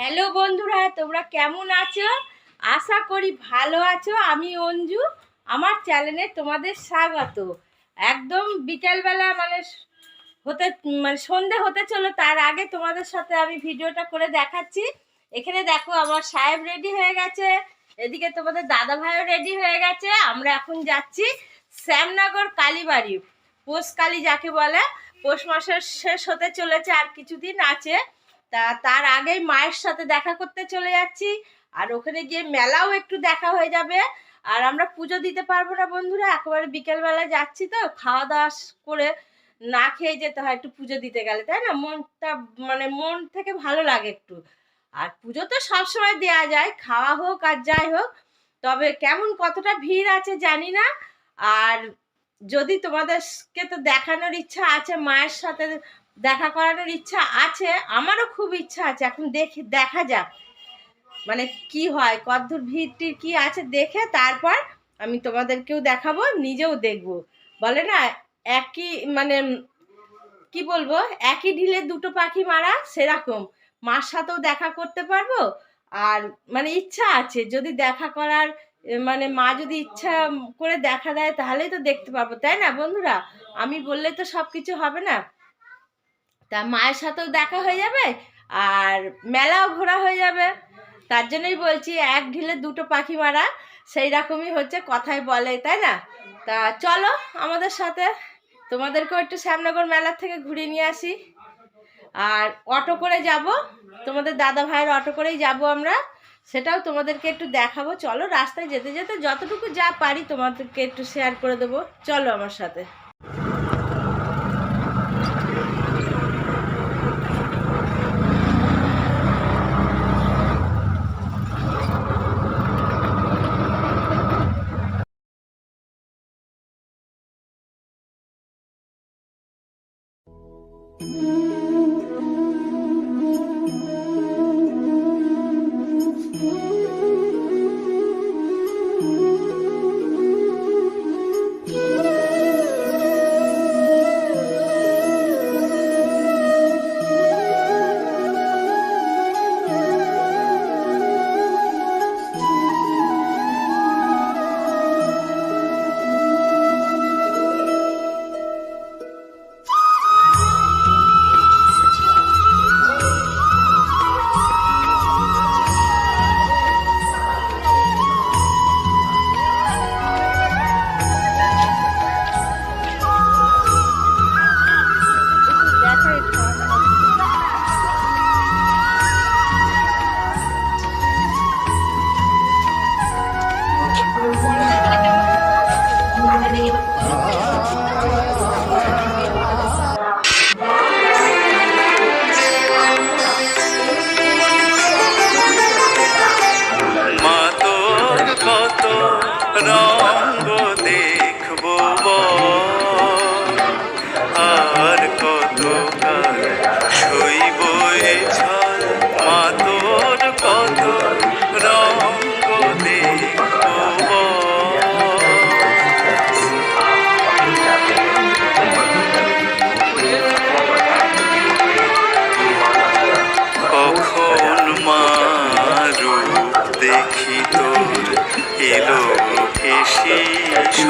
Hello বন্ধুরা, তোমরা কেমন আছো? আশা করি ভালো আছো। আমি অঞ্জু, আমার চ্যানেলে তোমাদের স্বাগত। একদম বিকেলবেলা মানে হতে মানে সন্ধে হতে চলো, তার আগে তোমাদের সাথে আমি ভিডিওটা করে দেখাচ্ছি। এখানে দেখো, আমার সাহেব রেডি হয়ে গেছে। এদিকে তোমাদের দাদা ভাইও রেডি হয়ে গেছে। আমরা এখন যাচ্ছি শ্যামনগর কালীবাড়ি। পৌষ কালী যাকে বলে, পৌষ মাসের শেষ হতে চলেছে আর কিছুদিন আছে। তা তার আগেই মায়ের সাথে দেখা করতে চলে যাচ্ছি। আর ওখানে গিয়ে মেলাও একটু দেখা হয়ে যাবে। আর আমরা পুজো দিতে পারব না বন্ধুরা, একেবারে বিকেলবেলা যাচ্ছি তো, খাওয়া দাওয়া করে না খেয়ে যেতে হয় একটু পুজো দিতে গেলে, তাই না? মনটা মানে মন থেকে ভালো লাগে একটু। আর পুজো তো সবসময় দেওয়া যায়, খাওয়া হোক আর যাই হোক, তবে কেমন কতটা ভিড় আছে জানি না। আর যদি তোমাদেরকে তো দেখানোর ইচ্ছা আছে মায়ের সাথে দেখা করানোর ইচ্ছা আছে, আমারও খুব ইচ্ছা আছে। এখন দেখি, দেখা যাক। মানে কি হয়, কদ্দূর ভিড়টির কি আছে দেখে তারপর আমি তোমাদেরকেও দেখাবো, নিজেও দেখব। বলে না, একই মানে কি বলব, একই ঢিলে দুটো পাখি মারা সেরকম। মার সাথেও দেখা করতে পারব, আর মানে ইচ্ছা আছে। যদি দেখা করার মানে মা যদি ইচ্ছা করে দেখা দেয়, তাহলেই তো দেখতে পারব, তাই না বন্ধুরা? আমি বললে তো সব কিছু হবে না। তা মায়ের সাথেও দেখা হয়ে যাবে আর মেলাও ঘোরা হয়ে যাবে। তার জন্যই বলছি, এক ঢিলে দুটো পাখি মারা, সেই রকমই হচ্ছে কথাই বলে, তাই না? তা চলো আমাদের সাথে, তোমাদেরকেও একটু শ্যামনগর মেলার থেকে ঘুরিয়ে নিয়ে আসি। আর অটো করে যাব, তোমাদের দাদা ভাইয়ের অটো করেই যাব আমরা, সেটাও তোমাদেরকে একটু দেখাবো। চলো রাস্তায় যেতে যেতে যতটুকু যা পারি তোমাদেরকে একটু শেয়ার করে দেবো। চলো আমার সাথে। দেখা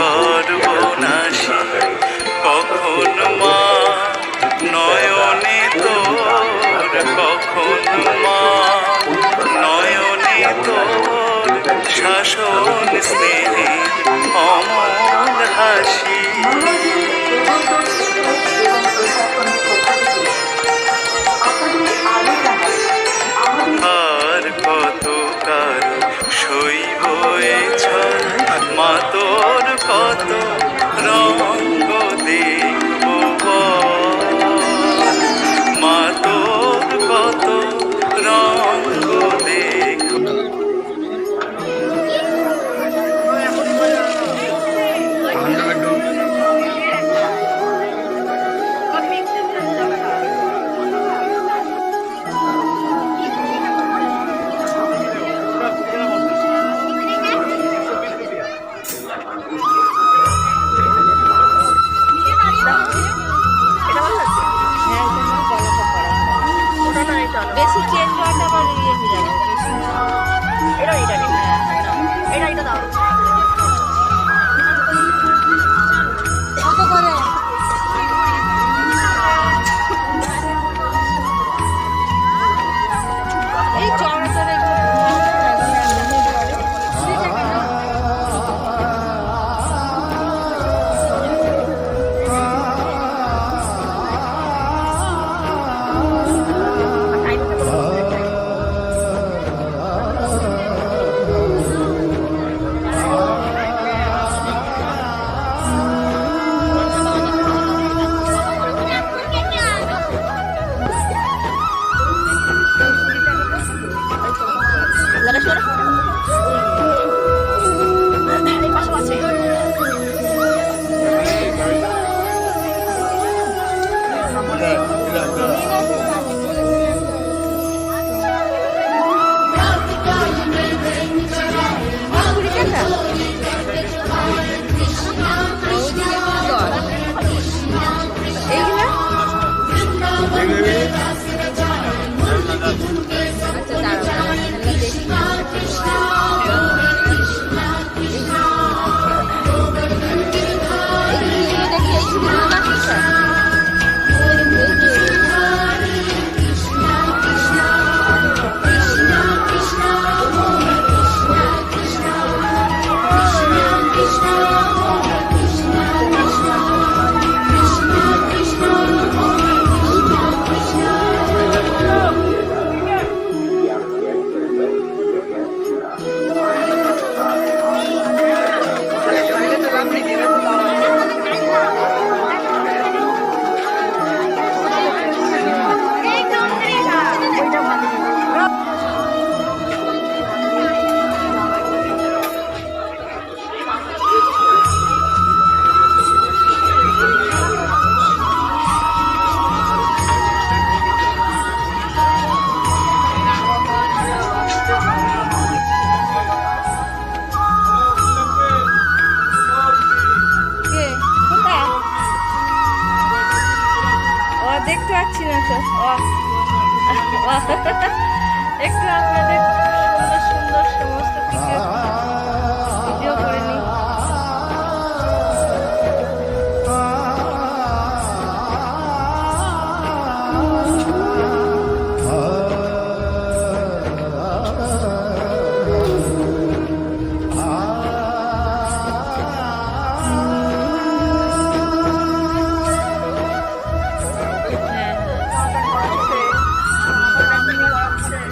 Oh.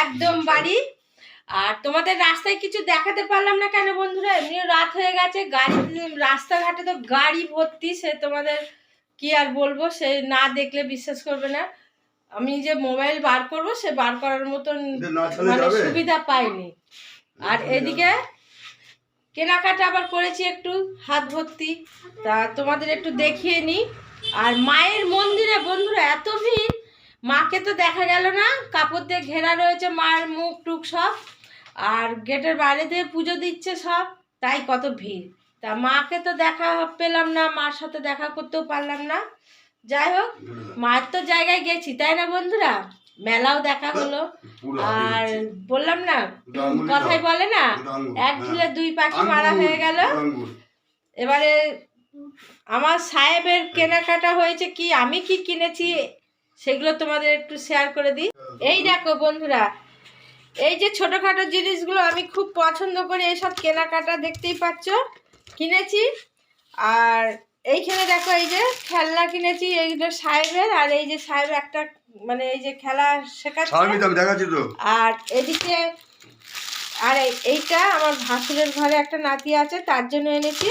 একদম বাড়ি। আর তোমাদের রাস্তায় কিছু দেখাতে পারলাম না কেন বন্ধুরা? এমনিও রাত হয়ে গেছে গাড়ি রাস্তাঘাটে তো গাড়ি ভর্তি সে তোমাদের কি আর বলব? সে না দেখলে বিশ্বাস করবে না। আমি যে মোবাইল বার করব সে বার করার মতন মানে সুবিধা পাইনি। আর এদিকে কেনাকাটা আবার করেছি একটু হাত ভর্তি। তা তোমাদের একটু দেখিয়ে নিই আর মায়ের মন্দিরে বন্ধুরা এত ভিড়! মাকে তো দেখা গেল না কাপড় দিয়ে ঘেরা রয়েছে মার মুখ টুক সব আর গেটের বাইরে দিয়ে পুজো দিচ্ছে সব তাই কত ভিড়। তা মাকে তো দেখা পেলাম না মার সাথে দেখা করতেও পারলাম না। যাই হোক মার তো জায়গায় গেছি তাই না বন্ধুরা? মেলাও দেখা হলো আর বললাম না কথাই বলে না এক হ্যাঁ। ঢিলে দুই পাখি মারা হয়ে গেল। এবারে আমার সাহেবের কেনাকাটা হয়েছে কি আমি কি কিনেছি? সেগুলো তোমাদের একটু শেয়ার করে দিই। এই দেখো বন্ধুরা এই যে ছোটোখাটো জিনিসগুলো আমি খুব পছন্দ করি এইসব কেনাকাটা দেখতেই পাচ্ছ। কিনেছি। আর এইখানে দেখো এই যে খেলনা কিনেছি এইগুলো সাহেবের আর এই যে সাহেব একটা মানে এই যে খেলা শেখাচ্ছে। আর এদিকে আর এইটা আমার ভাসুরের ঘরে একটা নাতি আছে তার জন্য এনেছি।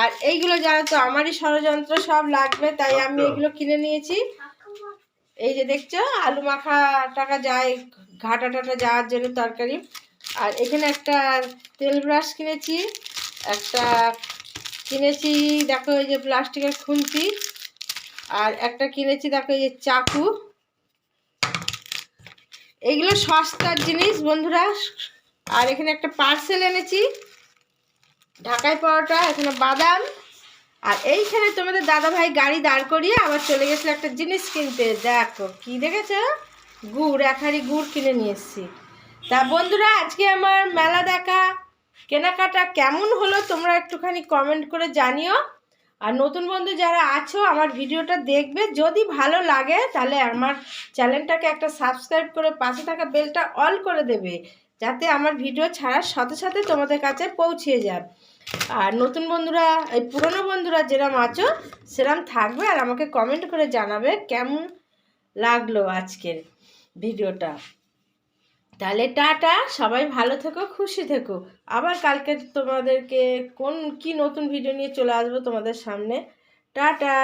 আর এইগুলো জানো তো আমারই ষড়যন্ত্র সব লাগবে তাই আমি এগুলো কিনে নিয়েছি। এই যে দেখছ, আলু মাখা টাকা যায়, ঘাটা টাটা যাওয়ার জন্য তরকারি। আর এখানে একটা তেল ব্রাশ কিনেছি, একটা কিনেছি, দেখো এই যে প্লাস্টিকের খুন্তি, আর একটা কিনেছি, দেখো এই যে চাকু। এগুলো সস্তার জিনিস বন্ধুরা। আর এখানে একটা পার্সেল এনেছি ঢাকায় পরোটা, এখানে বাদাম আর এইখানে তোমাদের দাদা ভাই গাড়ি দাঁড় করিয়ে আবার চলে গেছিল একটা জিনিস কিনতে। দেখো, কি দেখেছ? গুড়, এক হাঁড়ি গুড় কিনে নিয়ে এসেছি। তা বন্ধুরা, আজকে আমার মেলা দেখা, কেনাকাটা কেমন হলো তোমরা একটুখানি কমেন্ট করে জানিও। আর নতুন বন্ধু যারা আছো, আমার ভিডিওটা দেখবে। যদি ভালো লাগে, তাহলে আমার চ্যানেলটাকে একটা সাবস্ক্রাইব করে পাশে থাকা বেলটা অল করে দেবে। যাতে আমার ভিডিও ছাড়ার সাথে সাথে তোমাদের কাছে পৌঁছিয়ে যায়। আর নতুন বন্ধুরা, এই পুরনো বন্ধুরা যেরম আছো, সেরম থাকবে আর আমাকে কমেন্ট করে জানাবে কেমন লাগল আজকের ভিডিওটা। তাহলে টাটা, সবাই ভালো থেকো, খুশি থেকো। আবার কালকে তোমাদেরকে কোন, কি নতুন ভিডিও নিয়ে চলে আসব তোমাদের সামনে। টাটা!